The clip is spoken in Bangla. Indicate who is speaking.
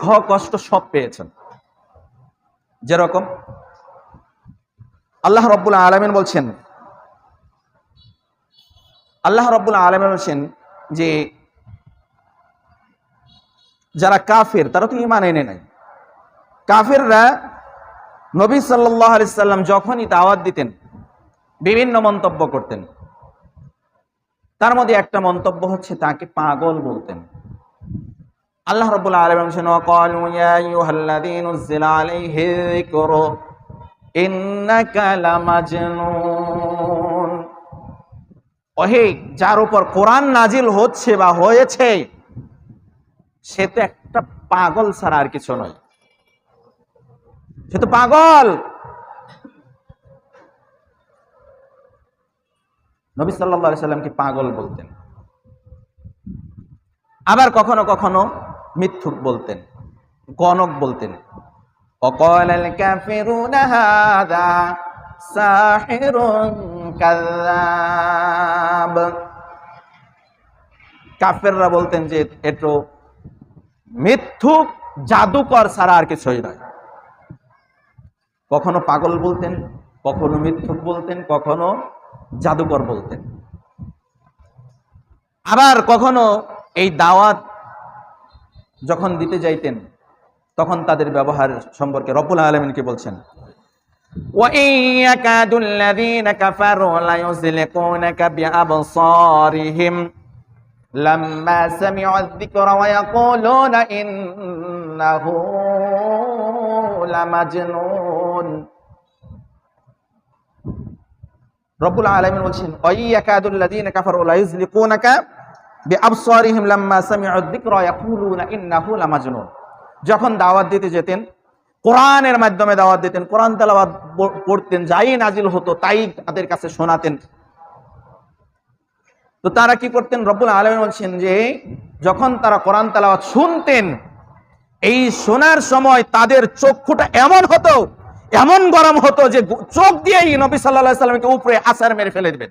Speaker 1: খ কষ্ট সব পেয়েছেন। যেরকম আল্লাহ রব্বুল আলমিন বলছেন, আল্লাহ রব্বুল আলমিন বলছেন যে, যারা কাফের, তারা তো ইমান এনে নাই কাফেররা নবী সাল্লাহ আলিয়াল্লাম যখনই দাওয়াত দিতেন, বিভিন্ন মন্তব্য করতেন। তার মধ্যে একটা মন্তব্য হচ্ছে, তাকে পাগল বলতেন। আল্লাহ ইন্নাকা লামাজনুন। ওহে যার উপর কোরআন নাজিল হচ্ছে বা হয়েছে, সে তো একটা পাগল ছাড়া আর কিছু নয়। সে তো পাগল। নবী আলাইহি সাল্লামকে পাগল বলতেন। আবার কখনো কখনো মিথ্যুক বলতেন গণক বলতেন। কাফেররা বলতেন যে, এটো মিথ্যুক, জাদুকর ছাড়া আর কিছুই নয়। কখনো পাগল বলতেন, কখনো মিথ্যুক বলতেন, কখনো জাদুকর বলতেন। আবার কখনো এই দাওয়াত যখন দিতে যাইতেন তখন তাদের ব্যবহার সম্পর্কে রব্বুল আলমিনকে বলছেন وَإِن يَكَادُ الَّذِينَ كَفَرُوا لَيُزْلِقُونَكَ بِأَبْصَارِهِمْ لَمَّا سَمِعُوا الذِّكْرَ وَيَقُولُونَ إِنَّهُ لَمَجْنُونَ রব্বুল আলামিন বলছেন ওয়াইয়াকাদুল্লাযীনা কাফারু লা যখন দাওয়াত দিতে যেতেন, কোরআনের মাধ্যমে দাওয়াত দিতেন, কোরআন তেলাওয়াত পড়তেন, যাই নাজিল হতো, তাই তাদের কাছে শোনাতেন। তো তারা কি করতেন? রব্বুল আলামিন বলছেন যে, যখন তারা কোরআন তেলাওয়াত শুনতেন, এই শোনার সময় তাদের চক্ষুটা এমন হতো, এমন গরম হতো যে চোখ দিয়েই নবী সাল্লাহ সাল্লামকে উপরে আসার মেরে ফেলে দেবেন।